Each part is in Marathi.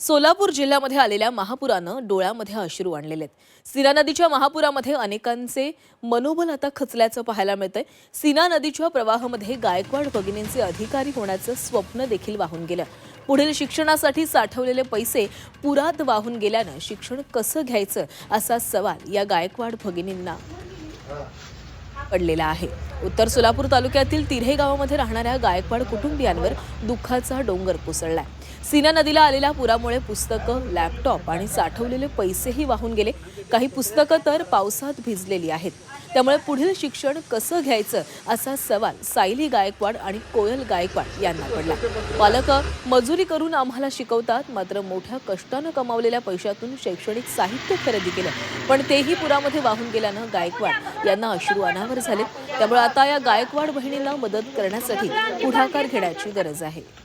सोलापूर जिल्ह्यामध्ये आलेल्या महापुरानं डोळ्यामध्ये अश्रू आणलेले आहेत सीना नदीच्या महापुरामध्ये अनेकांचे मनोबल आता खचल्याचं पाहायला मिळतंय. सीना नदीच्या प्रवाहामध्ये गायकवाड भगिनींचे अधिकारी होण्याचं स्वप्न देखील वाहून गेलं. पुढील शिक्षणासाठी साठवलेले पैसे पुरात वाहून गेल्यानं शिक्षण कसं घ्यायचं असा सवाल या गायकवाड भगिनींना पडलेला आहे. उत्तर सोलापूर तालुक्यातील तिऱ्हे गावामध्ये राहणाऱ्या गायकवाड कुटुंबियांवर दुःखाचा डोंगर कोसळलाय. सीना नदीला आलेल्या पुरामुळे पुस्तकं लॅपटॉप आणि साठवलेले पैसेही वाहून गेले. काही पुस्तकं तर पावसात भिजलेली आहेत. त्यामुळे पुढील शिक्षण कसं घ्यायचं असा सवाल सायली गायकवाड आणि कोयल गायकवाड यांना पडला. पालक मजुरी करून आम्हाला शिकवतात मात्र मोठ्या कष्टानं कमावलेल्या पैशातून शैक्षणिक साहित्य खरेदी केलं. पण तेही पुरामध्ये वाहून गेल्यानं गायकवाड यांना अश्रू अनावर झाले. त्यामुळे आता या गायकवाड बहिणींना मदत करण्यासाठी पुढाकार घेण्याची गरज आहे.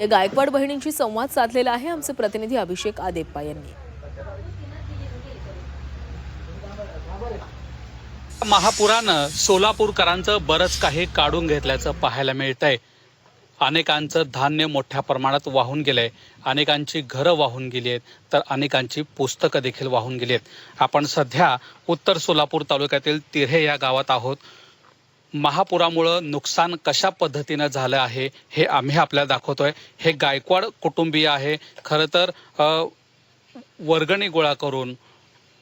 या गायकवाड बहिणींशी संवाद साधलेला आहे आमचे प्रतिनिधी अभिषेक आदेप्पा यांनी. महापुरानं सोलापूरकरांचं बरंच काही काढून घेतल्याचं पाहायला मिळत आहे अनेकांचं धान्य मोठ्या प्रमाणात वाहून गेलंय. अनेकांची घरं वाहून गेली आहेत तर अनेकांची पुस्तकं देखील वाहून गेली आहेत आपण सध्या उत्तर सोलापूर तालुक्यातील तिऱ्हे या गावात आहोत. महापुरामुळं नुकसान कशा पद्धतीनं झालं आहे हे आम्ही आपल्याला दाखवतोय. हे गायकवाड कुटुंबीय आहे. खरं तर वर्गणी गोळा करून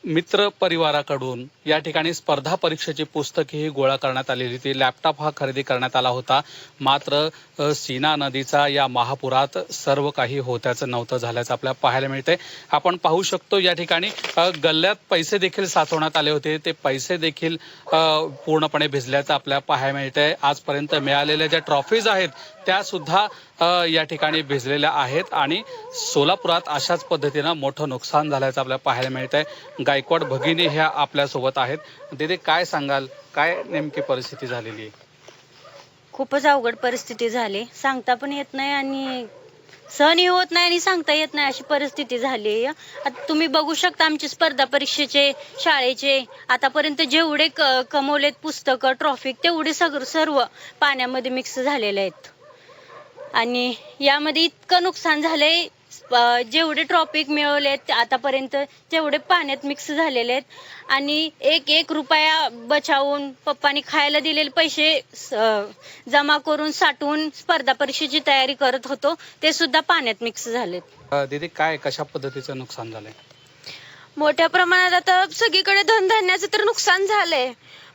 मित्र परिवाराकडून या ठिकाणी स्पर्धा परीक्षेची पुस्तकेही गोळा करण्यात आलेली होती. लॅपटॉप हा खरेदी करण्यात आला होता. मात्र सीना नदीचा या महापुरात सर्व काही होत्याचं नव्हतं झाल्याचं आपल्याला पाहायला मिळते आपण पाहू शकतो या ठिकाणी गल्ल्यात पैसे देखील साठवण्यात आले होते. ते पैसे देखील पूर्णपणे भिजल्याचं आपल्याला पाहायला मिळते आजपर्यंत मिळालेल्या ज्या ट्रॉफीज आहेत त्या सुद्धा या ठिकाणी भिजलेल्या आहेत. आणि सोलापुरात अशाच पद्धतीनं मोठं नुकसान झाल्याचं आपल्याला पाहायला मिळत आहे गायकवाड भगिनी ह्या आपल्यासोबत आहेत. दीदी काय सांगाल? काय नेमकी परिस्थिती झालेली आहे? खूपच अवघड परिस्थिती झाली. सांगता पण येत नाही आणि सहनही होत नाही आणि सांगता येत नाही अशी परिस्थिती झाली आहे. आता तुम्ही बघू शकता आमचे स्पर्धा परीक्षेचे शाळेचे आतापर्यंत जेवढे क कमवलेत पुस्तकं ट्रॉफिक तेवढे सगळं सर्व पाण्यामध्ये मिक्स झालेले आहेत. आणि यामध्ये इतकं नुकसान झालंय जेवढे ट्रॉफिक मिळवलेत आतापर्यंत तेवढे पाण्यात मिक्स झालेले आहेत आणि एक एक रुपया बचावून पप्पानी खायला दिलेले पैसे जमा करून साठवून स्पर्धा परीक्षेची तयारी करत होतो ते सुद्धा पाण्यात मिक्स झालेत. दीदी काय कशा पद्धतीचं नुकसान झालंय? मोठ्या प्रमाणात आता सगळीकडे धनधान्याचं तर नुकसान झालंय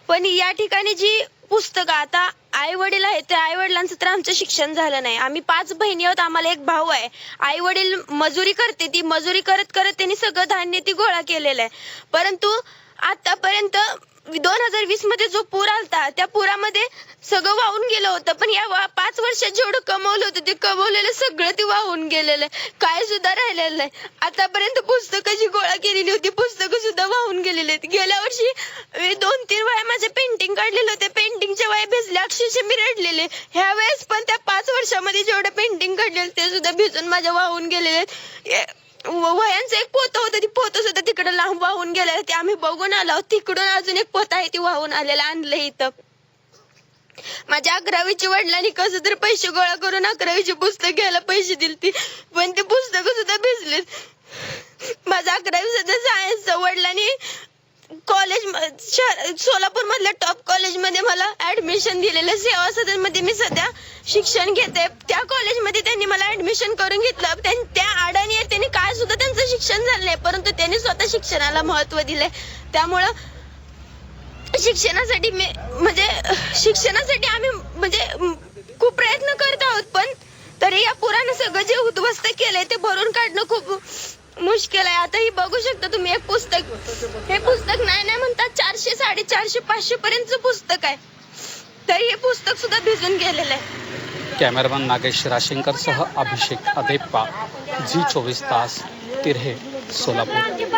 पण या ठिकाणी जी पुस्तकं. आता आई वडील आहेत त्या आई वडिलांचं तर आमचं शिक्षण झालं नाही. आम्ही पाच बहिणी आहोत आम्हाला एक भाऊ आहे. आई वडील मजुरी करते ती मजुरी करत करत त्यांनी सगळं धान्य ती गोळा केलेलं आहे. परंतु आतापर्यंत दोन हजार वीसमध्ये जो पूर आलता त्या पुरामध्ये सगळं वाहून गेलं होतं. पण या वा- पाच वर्षात जेवढं कमवलं होतं ते कमवलेलं सगळं ते वाहून गेलेलं आहे. काय सुद्धा राहिलेलं नाही. आतापर्यंत पुस्तकं जी गोळा केलेली होती पुस्तकं सुद्धा वाहून गेलेली आहेत. गेल्या वर्षी मी दोन तीन वेळा माझे पेंटिंग काढलेलं होते. पेंटिंगच्या वया भिजले अक्षरशः मी रडलेले. ह्या वेळेस पण त्या पाच वर्षामध्ये जेवढं पेंटिंग काढलेलं ते सुद्धा भिजून माझ्या वाहून गेलेले आहेत. ए- एक पोतं होतं. ती पोतं सुद्धा तिकडे लांब वाहून गेलेलं. ते आम्ही बघून आलो. तिकडून अजून एक पोतं आहे. ती वाहून आलेलं आणलं इथं. माझ्या अकरावीची वडिलांनी कसं तर पैसे गोळा करून अकरावीची पुस्तक घ्यायला पैसे दिलती. पण ते पुस्तक सुद्धा भिजलेत. माझा अकरावी सुद्धा सायन्स वडिलांनी कॉलेज सोलापूर मधल्या टॉप कॉलेजमध्ये मला ऍडमिशन दिलेलं सेवा सदनमध्ये मी सध्या शिक्षण घेते. त्या कॉलेजमध्ये त्यांनी मला ऍडमिशन करून घेतलं. त्यां- त्या अडाणी त्यांनी काय सुद्धा त्यांचं शिक्षण झालं नाही परंतु त्यांनी स्वतः शिक्षणाला महत्त्व दिलंय. त्यामुळं शिक्षणासाठी मी म्हणजे शिक्षणासाठी आम्ही म्हणजे खूप प्रयत्न करत आहोत पण तरी या पुरानं सगळं जे उद्ध्वस्त केलंय ते भरून काढणं खूप मुश्किल आहे. आता ही बघू शकता तुम्ही एक पुस्तक. हे पुस्तक नाही नाही म्हणतात चारशे साडेचारशे पाचशे पर्यंतचं पुस्तक आहे. तरी हे पुस्तक सुद्धा भिजून गेलेलं आहे. कॅमेरामॅन नागेश राशिंकर सह अभिषेक अदेप्पा झी चोवीस तास तिर्हे सोलापूर.